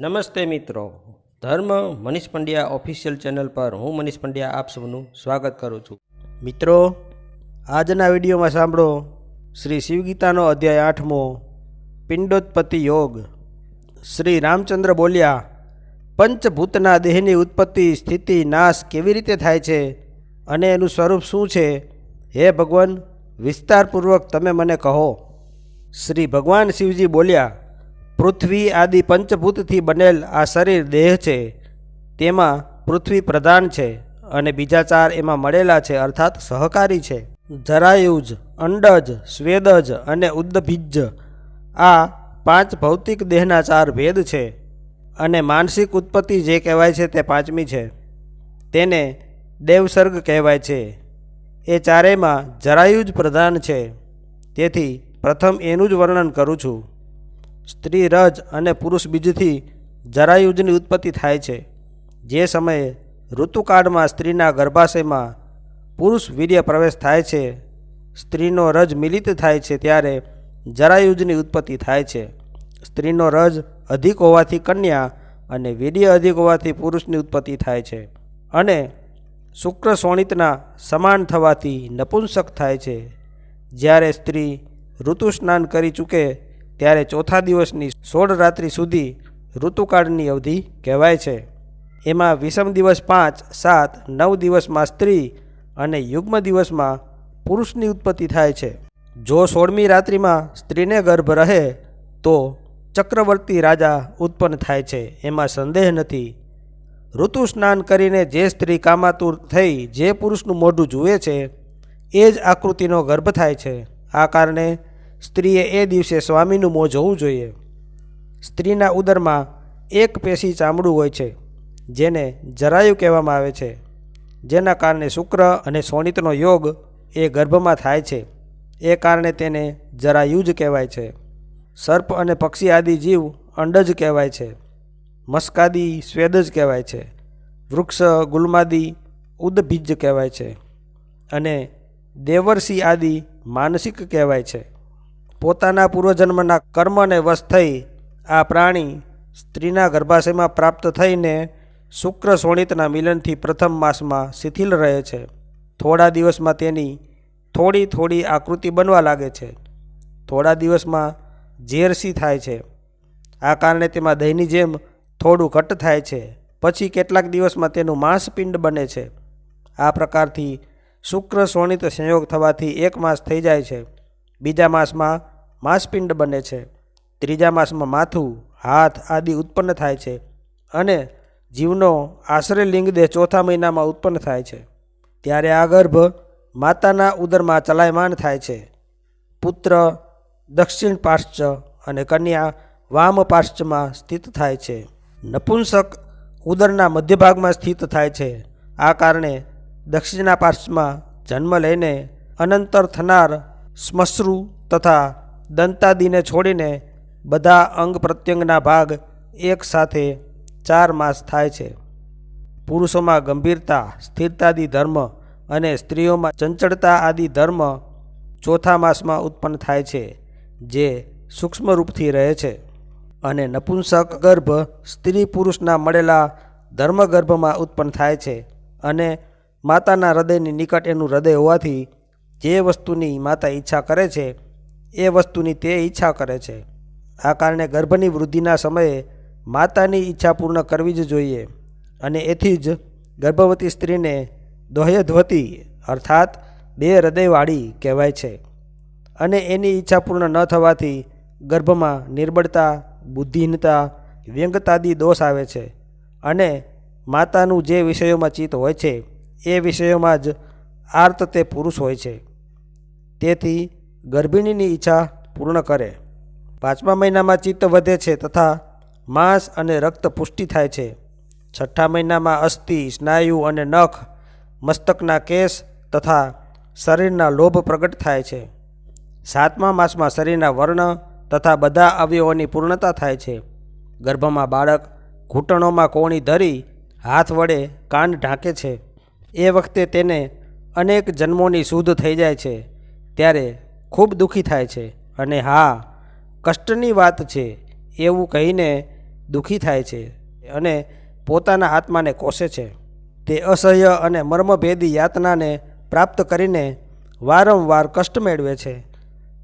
નમસ્તે મિત્રો. ધર્મ મનીષ પંડ્યા ઓફિશિયલ ચેનલ પર હું મનીષ પંડ્યા આપ સૌનું સ્વાગત કરું છું. મિત્રો, આજના વિડીયોમાં સાંભળો શ્રી શિવગીતાનો અધ્યાય આઠમો, પિંડોત્પત્તિ યોગ. શ્રી રામચંદ્ર બોલ્યા, પંચભૂતના દેહની ઉત્પત્તિ, સ્થિતિ, નાશ કેવી રીતે થાય છે અને એનું સ્વરૂપ શું છે? હે ભગવાન, વિસ્તારપૂર્વક તમે મને કહો. શ્રી ભગવાન શિવજી બોલ્યા પૃથ્વી આદિ પંચભૂતથી બનેલ આ શરીર દેહ છે. તેમાં પૃથ્વી પ્રધાન છે અને બીજા ચાર એમાં મળેલા છે અર્થાત સહકારી છે. જરાયુજ, અંડજ, સ્વેદજ અને ઉદ્દભિજ્જ આ પાંચ ભૌતિક દેહના ચાર ભેદ છે અને માનસિક ઉત્પત્તિ જે કહેવાય છે તે પાંચમી છે. તેને દેવસર્ગ કહેવાય છે. એ ચારેયમાં જરાયુજ પ્રધાન છે. તેથી પ્રથમ એનું જ વર્ણન કરું છું. સ્ત્રી રજ અને પુરુષ બીજથી જરાયુજની ઉત્પત્તિ થાય છે. જે સમયે ઋતુકાળમાં સ્ત્રીના ગર્ભાશયમાં પુરુષ વીર્ય પ્રવેશ થાય છે, સ્ત્રીનો રજ મિલિત થાય છે ત્યારે જરાયુજની ઉત્પત્તિ થાય છે. સ્ત્રીનો રજ અધિક હોવાથી કન્યા અને વીર્ય અધિક હોવાથી પુરુષની ઉત્પત્તિ થાય છે અને શુક્ર શોણિતના સમાન થવાથી નપુંસક થાય છે. જ્યારે સ્ત્રી ઋતુ સ્નાન કરી ચૂકે ત્યારે ચોથા દિવસની સોળ રાત્રિ સુધી ઋતુકાળની અવધિ કહેવાય છે. એમાં વિષમ દિવસ પાંચ, સાત, નવ દિવસમાં સ્ત્રી અને યુગ્મ દિવસમાં પુરુષની ઉત્પત્તિ થાય છે. જો સોળમી રાત્રિમાં સ્ત્રીને ગર્ભ રહે, તો ચક્રવર્તી રાજા ઉત્પન્ન થાય છે. એમાં સંદેહ નથી. ઋતુ સ્નાન કરીને જે સ્ત્રી કામાતુર થઈ જે પુરુષનું મોઢું જુએ છે, એ જ આકૃતિનો ગર્ભ થાય છે. આ કારણે સ્ત્રીએ એ દિવસે સ્વામીનું મોં જોવું જોઈએ. સ્ત્રીના ઉદરમાં એક પેશી ચામડું હોય છે, જેને જરાયુ કહેવામાં આવે છે. જેના કારણે શુક્ર અને સોનિતનો યોગ એ ગર્ભમાં થાય છે. એ કારણે તેને જરાયુ જ કહેવાય છે. સર્પ અને પક્ષી આદિ જીવ અંડજ કહેવાય છે. મસ્કાદી સ્વેદજ કહેવાય છે. વૃક્ષ ગુલમાદી ઉદભિજ કહેવાય છે. અને દેવર્ષિ આદિ માનસિક કહેવાય છે. પોતાના પૂર્વજન્મના કર્મને વશ થઈ આ પ્રાણી સ્ત્રીના ગર્ભાશયમાં પ્રાપ્ત થઈને શુક્ર શોણિતના મિલનથી પ્રથમ માસમાં શિથિલ રહે છે. થોડા દિવસમાં તેની થોડી થોડી આકૃતિ બનવા લાગે છે. થોડા દિવસમાં ઝેરસી થાય છે. આ કારણે તેમાં દહીંની જેમ થોડું ઘટ થાય છે. પછી કેટલાક દિવસમાં તેનું માંસપિંડ બને છે. આ પ્રકારથી શુક્ર શોણિત સંયોગ થવાથી એક માસ થઈ જાય છે. બીજા માસમાં માંસપિંડ બને છે. ત્રીજા માસમાં માથું, હાથ આદિ ઉત્પન્ન થાય છે અને જીવનો આશરે લિંગદેહ ચોથા મહિનામાં ઉત્પન્ન થાય છે. ત્યારે આ ગર્ભ માતાના ઉદરમાં ચલાયમાન થાય છે. પુત્ર, દક્ષિણ પાશ્ચ અને કન્યા વામ પાશ્ચમાં સ્થિત થાય છે. નપુંસક ઉદરના મધ્ય ભાગમાં સ્થિત થાય છે. આ કારણે દક્ષિણા પાર્શ્વમાં જન્મ લઈને અનંતર થનાર શ્મશ્રુ તથા દંતાદીને છોડીને બધા અંગ પ્રત્યંગના ભાગ એક સાથે ચાર માસ થાય છે. પુરુષોમાં ગંભીરતા, સ્થિરતાદિ ધર્મ અને સ્ત્રીઓમાં ચંચળતા આદિ ધર્મ ચોથા માસમાં ઉત્પન્ન થાય છે, જે સૂક્ષ્મ રૂપથી રહે છે. અને નપુંસક ગર્ભ સ્ત્રી પુરુષના મળેલા ધર્મગર્ભમાં ઉત્પન્ન થાય છે અને માતાના હૃદયની નિકટ એનું હૃદય હોવાથી જે વસ્તુની માતા ઈચ્છા કરે છે એ વસ્તુની તે ઈચ્છા કરે છે. આ કારણે ગર્ભની વૃદ્ધિના સમયે માતાની ઈચ્છા પૂર્ણ કરવી જ જોઈએ અને એથી જ ગર્ભવતી સ્ત્રીને દોહ્યધ્વતી અર્થાત બે હૃદયવાળી કહેવાય છે અને એની ઈચ્છા પૂર્ણ ન થવાથી ગર્ભમાં નિર્બળતા, બુદ્ધિહીનતા, વ્યંગતાદી દોષ આવે છે અને માતાનું જે વિષયોમાં ચિત્ત હોય છે એ વિષયોમાં જ આર્ત તે પુરુષ હોય છે. તેથી ગર્ભિણીની ઈચ્છા પૂર્ણ કરે. પાંચમા મહિનામાં ચિત્ત વધે છે તથા માંસ અને રક્ત પુષ્ટિ થાય છે. છઠ્ઠા મહિનામાં અસ્થિ, સ્નાયુ અને નખ, મસ્તકના કેસ તથા શરીરના લોભ પ્રગટ થાય છે. સાતમા માસમાં શરીરના વર્ણ તથા બધા અવયવોની પૂર્ણતા થાય છે. ગર્ભમાં બાળક ઘૂંટણોમાં કોણી ધરી હાથ વડે કાન ઢાંકે છે. એ વખતે તેને અનેક જન્મોની શુદ્ધ થઈ જાય છે. ત્યારે ખૂબ દુઃખી થાય છે અને હા, કષ્ટની વાત છે એવું કહીને દુઃખી થાય છે અને પોતાના આત્માને કોસે છે. તે અસહ્ય અને મર્મભેદી યાતનાને પ્રાપ્ત કરીને વારંવાર કષ્ટ મેળવે છે.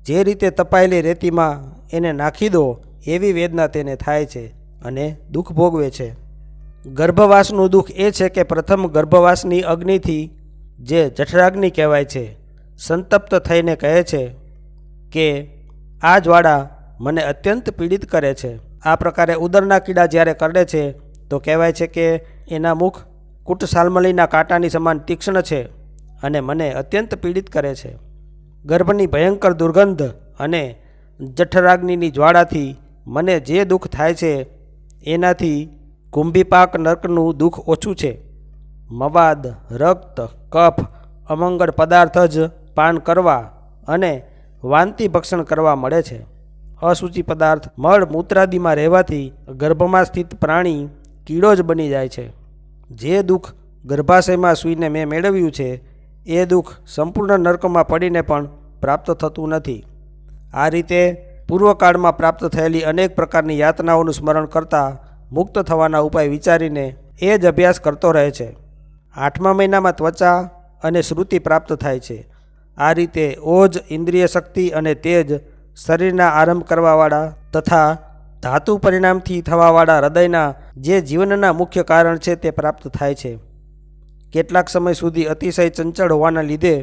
જે રીતે તપાયેલી રેતીમાં એને નાખી દો, એવી વેદના તેને થાય છે અને દુઃખ ભોગવે છે. ગર્ભવાસનું દુઃખ એ છે કે પ્રથમ ગર્ભવાસની અગ્નિથી જે જઠરાગ્નિ કહેવાય છે સંતપ્ત થઈને કહે છે કે આ જ્વાળા મને અત્યંત પીડિત કરે છે. આ પ્રકારે ઉદરના કીડા જ્યારે કરડે છે, તો કહેવાય છે કે એના મુખ કુટસાલમલીના કાંટાની સમાન તીક્ષ્ણ છે અને મને અત્યંત પીડિત કરે છે. ગર્ભની ભયંકર દુર્ગંધ અને જઠરાગ્નિની જ્વાળાથી મને જે દુઃખ થાય છે, એનાથી કુંભીપાક નર્કનું દુઃખ ઓછું છે. મવાદ, રક્ત, કફ, અમંગળ પદાર્થ જ પાન કરવા અને વાંતિ ભક્ષણ કરવા મળે છે. અસૂચિ પદાર્થ મળ મૂત્રાદિમાં રહેવાથી ગર્ભમાં સ્થિત પ્રાણી કીડો જ બની જાય છે. જે દુઃખ ગર્ભાશયમાં સૂઈને મેં મેળવ્યું છે, એ દુઃખ સંપૂર્ણ નર્કમાં પડીને પણ પ્રાપ્ત થતું નથી. આ રીતે પૂર્વકાળમાં પ્રાપ્ત થયેલી અનેક પ્રકારની યાતનાઓનું સ્મરણ કરતાં મુક્ત થવાના ઉપાય વિચારીને એ જ અભ્યાસ કરતો રહે છે. આઠમા મહિનામાં ત્વચા અને શ્રુતિ પ્રાપ્ત થાય છે. આ રીતે ઓજ, ઇન્દ્રિય શક્તિ અને તેજ શરીરના આરંભ કરવાવાળા તથા ધાતુ પરિણામથી થવાવાળા હૃદયના જે જીવનના મુખ્ય કારણ છે તે પ્રાપ્ત થાય છે. કેટલાક સમય સુધી અતિશય ચંચળ હોવાના લીધે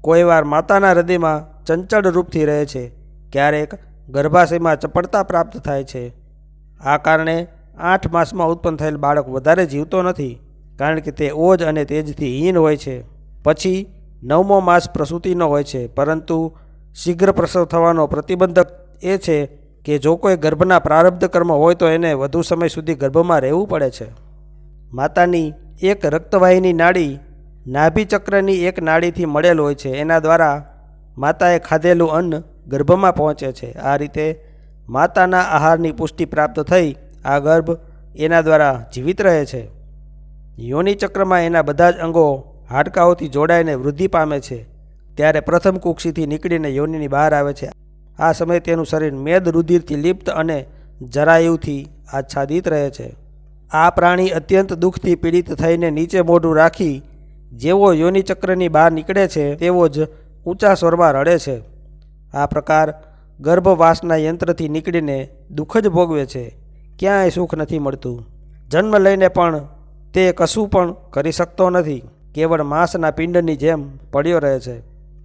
કોઈવાર માતાના હૃદયમાં ચંચળ રૂપથી રહે છે. ક્યારેક ગર્ભાશયમાં ચપળતા પ્રાપ્ત થાય છે. આ કારણે આઠ માસમાં ઉત્પન્ન થયેલ બાળક વધારે જીવતો નથી, કારણ કે તે ઓજ અને તેજથી હીન હોય છે. પછી નવમો માસ પ્રસૂતિનો હોય છે, પરંતુ શીઘ્ર પ્રસવ થવાનો પ્રતિબંધક એ છે કે જો કોઈ ગર્ભના પ્રારબ્ધ કર્મ હોય તો એને વધુ સમય સુધી ગર્ભમાં રહેવું પડે છે. માતાની એક રક્તવાહિની નાડી નાભિચક્રની એક નાડીથી મળેલ હોય છે, એના દ્વારા માતાએ ખાધેલું અન્ન ગર્ભમાં પહોંચે છે. આ રીતે માતાના આહારની પુષ્ટિ પ્રાપ્ત થઈ, આ ગર્ભ એના દ્વારા જીવિત રહે છે. યોનિચક્રમાં એના બધા જ અંગો હાડકાઓથી જોડાઈને વૃદ્ધિ પામે છે. ત્યારે પ્રથમ કુક્ષીથી નીકળીને યોનિની બહાર આવે છે. આ સમયે તેનું શરીર મેદ રુધિરથી લિપ્ત અને જરાયુથી આચ્છાદિત રહે છે. આ પ્રાણી અત્યંત દુઃખથી પીડિત થઈને નીચે મોઢું રાખી જેવો યોનિચક્રની બહાર નીકળે છે, તેવો જ ઊંચા સ્વરમાં રડે છે. આ પ્રકાર ગર્ભવાસના યંત્રથી નીકળીને દુઃખ જ ભોગવે છે. ક્યાંય સુખ નથી મળતું. જન્મ લઈને પણ તે કશું પણ કરી શકતો નથી. કેવળ માંસના પિંડની જેમ પડ્યો રહે છે.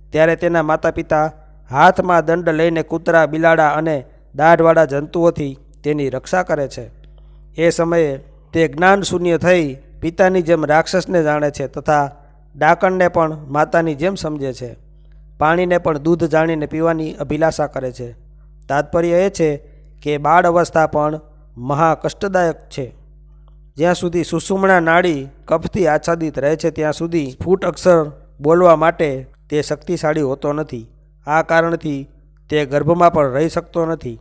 ત્યારે તેના માતા પિતા હાથમાં દંડ લઈને કૂતરા, બિલાડા અને દાઢવાળા જંતુઓથી તેની રક્ષા કરે છે. એ સમયે તે જ્ઞાન શૂન્ય થઈ પિતાની જેમ રાક્ષસને જાણે છે તથા ડાકણને પણ માતાની જેમ સમજે છે. પાણીને પણ દૂધ જાણીને પીવાની અભિલાષા કરે છે. તાત્પર્ય એ છે કે બાળ અવસ્થા પણ મહા કષ્ટદાયક છે. જ્યાં સુધી સુષુમણા નાડી કફથી આચ્છાદિત રહે છે, ત્યાં સુધી સ્ફુટ અક્ષર બોલવા માટે તે શક્તિશાળી હોતો નથી. આ કારણથી તે ગર્ભમાં પણ રહી શકતો નથી.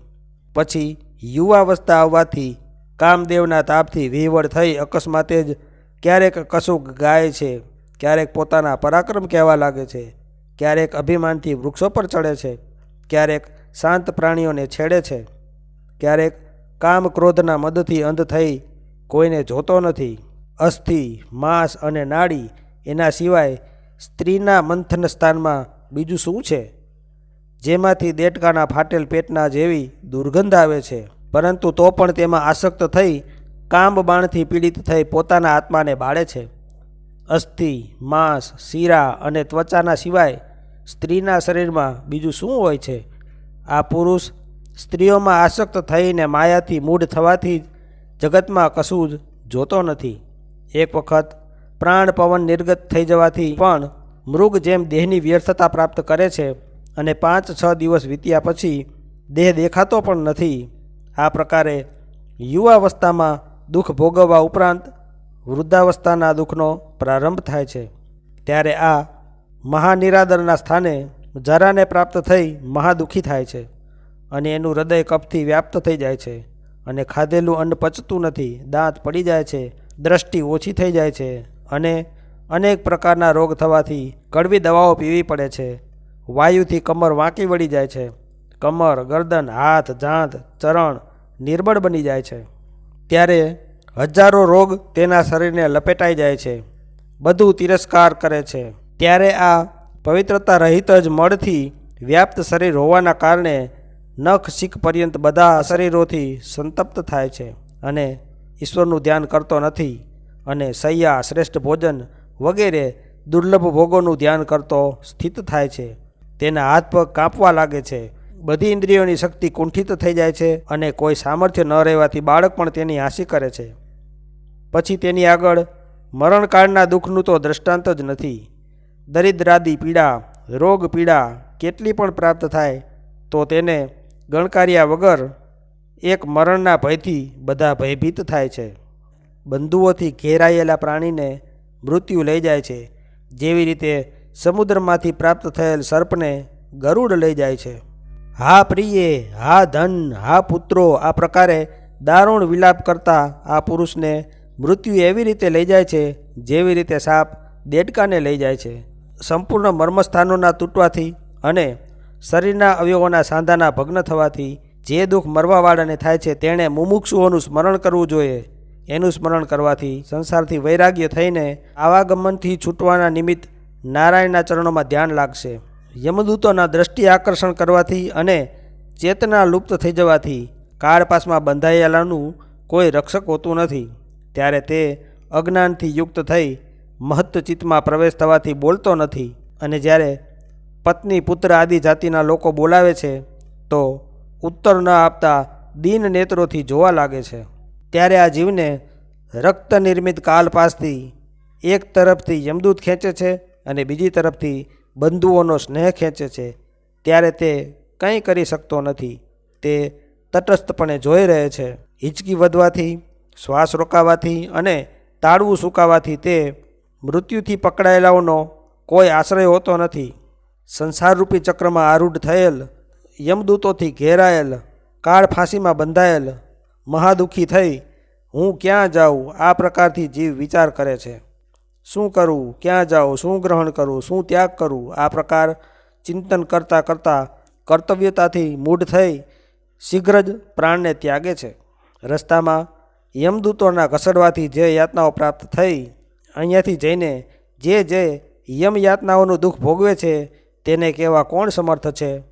પછી યુવાવસ્થા આવવાથી કામદેવના તાપથી વિહવળ થઈ અકસ્માતે જ ક્યારેક કશુંક ગાય છે, ક્યારેક પોતાના પરાક્રમ કહેવા લાગે છે, ક્યારેક અભિમાનથી વૃક્ષો પર ચડે છે, ક્યારેક શાંત પ્રાણીઓને છેડે છે, ક્યારેક કામ ક્રોધના મદથી અંધ થઈ કોઈને જોતો નથી. અસ્થિ, માંસ અને નાડી એના સિવાય સ્ત્રીના મંથન સ્થાનમાં બીજું શું છે? જેમાંથી દેટકાના ફાટેલ પેટના જેવી દુર્ગંધ આવે છે. પરંતુ તો પણ તેમાં આસક્ત થઈ કામ બાણથી પીડિત થઈ પોતાના આત્માને બાળે છે. અસ્થિ, માંસ, શીરા અને ત્વચાના સિવાય સ્ત્રીના શરીરમાં બીજું શું હોય છે? આ પુરુષ સ્ત્રીઓમાં આસક્ત થઈને માયાથી મૂઢ થવાથી જગતમાં કશું જ જોતો નથી. એક વખત પ્રાણ પવન નિર્ગત થઈ જવાથી પણ મૃગ જેમ દેહની વ્યર્થતા પ્રાપ્ત કરે છે અને પાંચ છ દિવસ વીત્યા પછી દેહ દેખાતો પણ નથી. આ પ્રકારે યુવાવસ્થામાં દુઃખ ભોગવવા ઉપરાંત વૃદ્ધાવસ્થાના દુઃખનો પ્રારંભ થાય છે. ત્યારે આ મહાનિરાદરના સ્થાને જરાને પ્રાપ્ત થઈ મહાદુખી થાય છે અને એનું હૃદય કપથી વ્યાપ્ત થઈ જાય છે. અને ખાધેલું અન્ન પચતું નથી, દાંત પડી જાય છે, દ્રષ્ટિ ઓછી થઈ જાય છે અને અનેક પ્રકારના રોગ થવાથી કડવી દવાઓ પીવી પડે છે. વાયુથી કમર વાંકી વળી જાય છે. કમર, ગરદન, હાથ જાંત ચરણ નિર્બળ બની જાય છે. ત્યારે હજારો રોગ તેના શરીરને લપેટાઈ જાય છે. બધું તિરસ્કાર કરે છે. ત્યારે આ પવિત્રતા રહિત જ મળથી વ્યાપ્ત શરીર હોવાના કારણે નખ, શીખ પર્યંત બધા શરીરોથી સંતપ્ત થાય છે અને ઈશ્વરનું ધ્યાન કરતો નથી અને સૈયા, શ્રેષ્ઠ ભોજન વગેરે દુર્લભ ભોગોનું ધ્યાન કરતો સ્થિત થાય છે. તેના હાથ પગ કાંપવા લાગે છે. બધી ઇન્દ્રિયોની શક્તિ કુંઠિત થઈ જાય છે અને કોઈ સામર્થ્ય ન રહેવાથી બાળક પણ તેની હાંસી કરે છે. પછી તેની આગળ મરણકાળના દુઃખનું તો દ્રષ્ટાંત જ નથી. દરિદ્રાદી પીડા, રોગ પીડા કેટલી પણ પ્રાપ્ત થાય તો તેને ગણકાર્યા વગર એક મરણના ભયથી બધા ભયભીત થાય છે. બંધુઓથી ઘેરાયેલા પ્રાણીને મૃત્યુ લઈ જાય છે. જેવી રીતે સમુદ્રમાંથી પ્રાપ્ત થયેલ સર્પને ગરુડ લઈ જાય છે. હા પ્રિયે, હા ધન, હા પુત્રો, આ પ્રકારે દારૂણ વિલાપ કરતા આ પુરુષને મૃત્યુ એવી રીતે લઈ જાય છે જેવી રીતે સાપ દેડકાને લઈ જાય છે. સંપૂર્ણ મર્મસ્થાનોના તૂટવાથી અને શરીરના અવયવોના સાંધાના ભગ્ન થવાથી જે દુઃખ મરવાવાળાને થાય છે તેણે મુમુક્ષુઓનું સ્મરણ કરવું જોઈએ. એનું સ્મરણ કરવાથી સંસારથી વૈરાગ્ય થઈને આવાગમનથી છૂટવાના નિમિત્ત નારાયણના ચરણોમાં ધ્યાન લાગશે. યમદૂતોના દ્રષ્ટિ આકર્ષણ કરવાથી અને ચેતના લુપ્ત થઈ જવાથી કાળપાસમાં બંધાયેલાનું કોઈ રક્ષક હોતું નથી. ત્યારે તે અજ્ઞાનથી યુક્ત થઈ મહત્વચિત્તમાં પ્રવેશ થવાથી બોલતો નથી અને જ્યારે પત્ની, પુત્ર આદિ જાતિના લોકો બોલાવે છે, તો ઉત્તર ન આપતા દીન નેત્રોથી જોવા લાગે છે. ત્યારે આ જીવને રક્ત નિર્મિત કાલપાસથી એક તરફથી યમદૂત ખેંચે છે અને બીજી તરફથી બંધુઓનો સ્નેહ ખેંચે છે. ત્યારે તે કંઈ કરી શકતો નથી. તે તટસ્થપણે જોઈ રહે છે. હિંચકી વધવાથી, શ્વાસ રોકાવાથી અને તાળવું સુકાવાથી તે મૃત્યુથી પકડાયેલાઓનો કોઈ આશ્રય હોતો નથી. સંસારરૂપી ચક્રમાં આરૂઢ થયેલ, યમદૂતોથી ઘેરાયેલ, કાળ ફાંસીમાં બંધાયેલ, મહાદુખી થઈ, હું ક્યાં જાઉં? આ પ્રકારથી જીવ વિચાર કરે છે. શું કરવું ક્યાં જાઉં? શું ગ્રહણ કરવું શું ત્યાગ કરવું આ પ્રકાર ચિંતન કરતાં કરતાં કર્તવ્યતાથી મૂઢ થઈ શીઘ્ર જ પ્રાણને ત્યાગે છે. રસ્તામાં યમદૂતોના ઘસડવાથી જે યાતનાઓ પ્રાપ્ત થઈ, અહીંયાથી જઈને જે જે યમ યાતનાઓનું દુઃખ ભોગવે છે તેને કહેવા કોણ સમર્થ છે?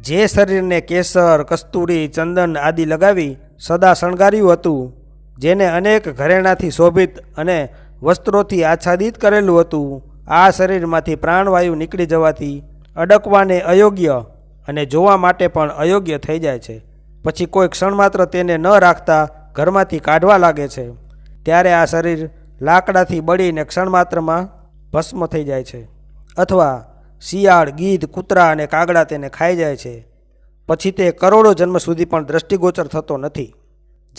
જે શરીરને કેસર, કસ્તુરી, ચંદન આદિ લગાવી સદા શણગાર્યું હતું, જેને અનેક ઘરેણાથી શોભિત અને વસ્ત્રોથી આચ્છાદિત કરેલું હતું, આ શરીરમાંથી પ્રાણવાયુ નીકળી જવાથી અડકવાને અયોગ્ય અને જોવા માટે પણ અયોગ્ય થઈ જાય છે. પછી કોઈ ક્ષણ માત્ર તેને ન રાખતા ઘરમાંથી કાઢવા લાગે છે. ત્યારે આ શરીર લાકડાથી બળીને ક્ષણમાત્રમાં ભસ્મ થઈ જાય છે. અથવા શિયાળ, ગીધ, કૂતરા અને કાગડા તેને ખાઈ જાય છે. પછી તે કરોડો જન્મ સુધી પણ દ્રષ્ટિગોચર થતો નથી.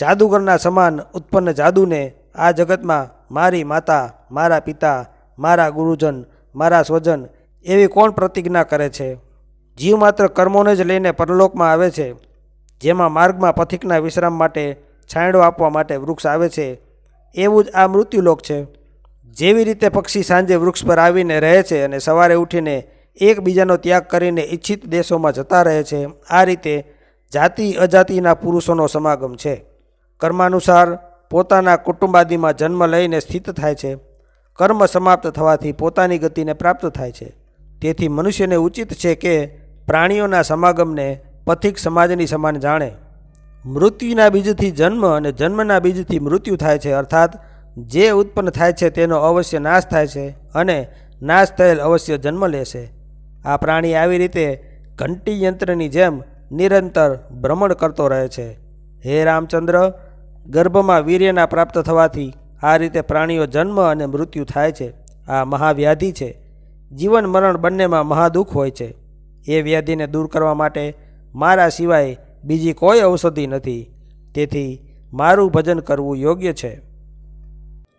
જાદુગરના સમાન ઉત્પન્ન જાદુને આ જગતમાં મારી માતા, મારા પિતા, મારા ગુરુજન, મારા સ્વજન એવી કોણ પ્રતિજ્ઞા કરે છે? જીવ માત્ર કર્મોને જ લઈને પરલોકમાં આવે છે. જેમાં માર્ગમાં પથિકના વિશ્રામ માટે છાંયડો આપવા માટે વૃક્ષ આવે છે. એવું જ આ મૃત્યુલોક છે. જેવી રીતે પક્ષી સાંજે વૃક્ષ પર આવીને રહે છે અને સવારે ઉઠીને એકબીજાનો ત્યાગ કરીને ઈચ્છિત દેશોમાં જતા રહે છે, આ રીતે જાતિ અજાતિના પુરુષોનો સમાગમ છે. કર્માનુસાર પોતાના કુટુંબાદીમાં જન્મ લઈને સ્થિત થાય છે. કર્મ સમાપ્ત થવાથી પોતાની ગતિને પ્રાપ્ત થાય છે. તેથી મનુષ્યને ઉચિત છે કે પ્રાણીઓના સમાગમને પથિક સમાજની સમાન જાણે. મૃત્યુના બીજથી જન્મ અને જન્મના બીજથી મૃત્યુ થાય છે, અર્થાત જે ઉત્પન્ન થાય છે તેનો અવશ્ય નાશ થાય છે અને નાશ થયેલ અવશ્ય જન્મ લેશે આ પ્રાણી આવી રીતે ઘંટી યંત્રની જેમ નિરંતર ભ્રમણ કરતો રહે છે. હે રામચંદ્ર, ગર્ભમાં વીર્યના પ્રાપ્ત થવાથી આ રીતે પ્રાણીઓ જન્મ અને મૃત્યુ થાય છે. આ મહાવ્યાધિ છે. જીવન મરણ બંનેમાં મહાદુઃખ હોય છે. એ વ્યાધિને દૂર કરવા માટે મારા સિવાય બીજી કોઈ ઔષધિ નથી. તેથી મારું ભજન કરવું યોગ્ય છે.